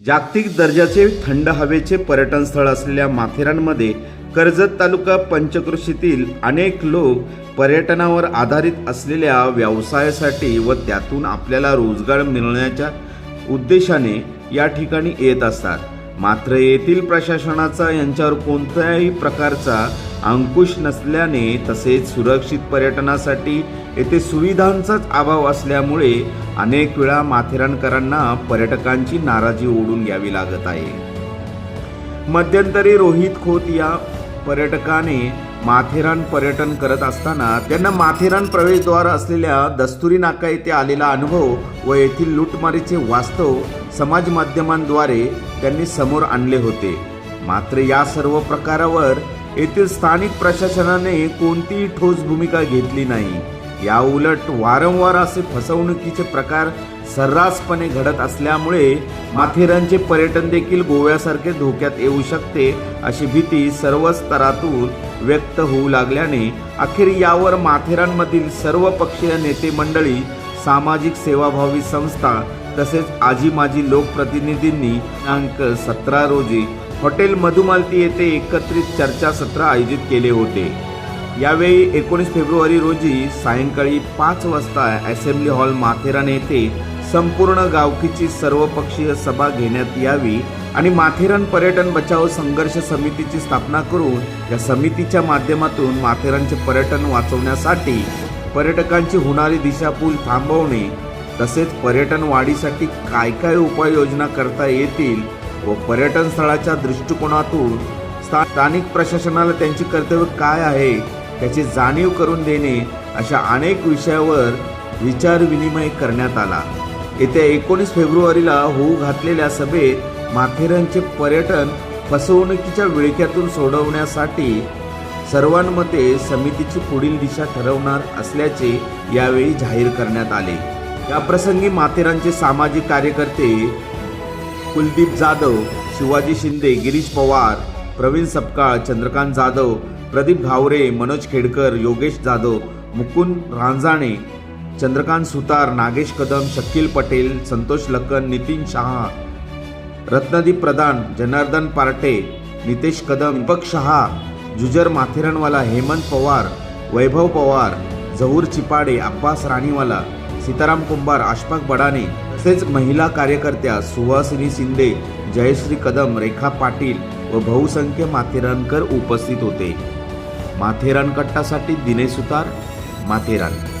जागतिक दर्जाचे थंड हवेचे पर्यटन स्थळ असलेल्या माथेरानमध्ये कर्जत तालुका पंचकृषीतील अनेक लोक पर्यटनावर आधारित असलेल्या व्यवसायासाठी व त्यातून आपल्याला रोजगार मिळण्याच्या उद्देशाने या ठिकाणी येत असतात. मात्र येथील प्रशासनाचा यांच्यावर कोणत्याही प्रकारचा अंकुश नसल्याने तसेच सुरक्षित पर्यटनासाठी येथे सुविधांचाच अभाव असल्यामुळे अनेक वेळा माथेरानकरांना पर्यटकांची नाराजी ओढून घ्यावी लागत आहे. मध्यंतरी रोहित खोत या पर्यटकाने माथेरान पर्यटन करत असताना त्यांना माथेरान प्रवेशद्वार असलेल्या दस्तुरी नाका येथे आलेला अनुभव व येथील लूटमारीचे वास्तव समाज माध्यमांद्वारे त्यांनी समोर आणले होते. मात्र या सर्व प्रकारावर येथील स्थानिक प्रशासनाने कोणतीही ठोस भूमिका घेतली नाही. या उलट वारंवार असे फसवणुकीचे प्रकार सर्रासपणे घडत असल्यामुळे माथेरानचे पर्यटन देखील गोव्यासारखे धोक्यात येऊ शकते अशी भीती सर्व स्तरातून व्यक्त होऊ लागल्याने अखेर यावर माथेरानमधील सर्व पक्षीय नेते मंडळी सामाजिक सेवाभावी संस्था तसेच आजी माजी लोकप्रतिनिधींनी दिनांक सतरा रोजी हॉटेल मधुमालती येथे एकत्रित चर्चासत्र आयोजित केले होते. यावेळी एकोणीस फेब्रुवारी रोजी सायंकाळी पाच वाजता असेंब्ली हॉल माथेरान येथे संपूर्ण गावकीची सर्वपक्षीय सभा घेण्यात यावी आणि माथेरान पर्यटन बचाव संघर्ष समितीची स्थापना करून या समितीच्या माध्यमातून माथेरानचे पर्यटन वाचवण्यासाठी पर्यटकांची होणारी दिशाभूल थांबवणे तसेच पर्यटन वाढीसाठी काय काय उपाययोजना करता येतील व पर्यटन स्थळाच्या दृष्टिकोनातून स्थानिक प्रशासनाला त्यांची कर्तव्य काय आहे त्याची जाणीव करून देणे अशा अनेक विषयावर विचारविनिमय करण्यात आला. येत्या एकोणीस फेब्रुवारीला होऊ घातलेल्या सभेत माथेरानचे पर्यटन फसवणुकीच्या विळख्यातून सोडवण्यासाठी सर्वांमते समितीची पुढील दिशा ठरवणार असल्याचे यावेळी जाहीर करण्यात आले. याप्रसंगी माथेरानचे सामाजिक कार्यकर्ते कुलदीप जाधव शिवाजी शिंदे गिरीश पवार प्रवीण सपकाळ चंद्रकांत जाधव प्रदीप घावरे मनोज खेडकर योगेश जाधव मुकुंद रांजाणे चंद्रकांत सुतार नागेश कदम शकील पटेल संतोष लखन नितीन शहा रत्नदीप प्रधान जनार्दन पार्टे नितेश कदम दीपक शहा जुजर माथेरानवाला हेमंत पवार वैभव पवार जहूर चिपाडे अब्बास राणीवाला सीताराम कुंभार आशफाक बडाने तसेच महिला कार्यकर्त्या सुहासिनी शिंदे जयश्री कदम रेखा पाटील व बहुसंख्य माथेरानकर उपस्थित होते. माथेरान कट्टासाठी दिनेश सुतार माथेरान.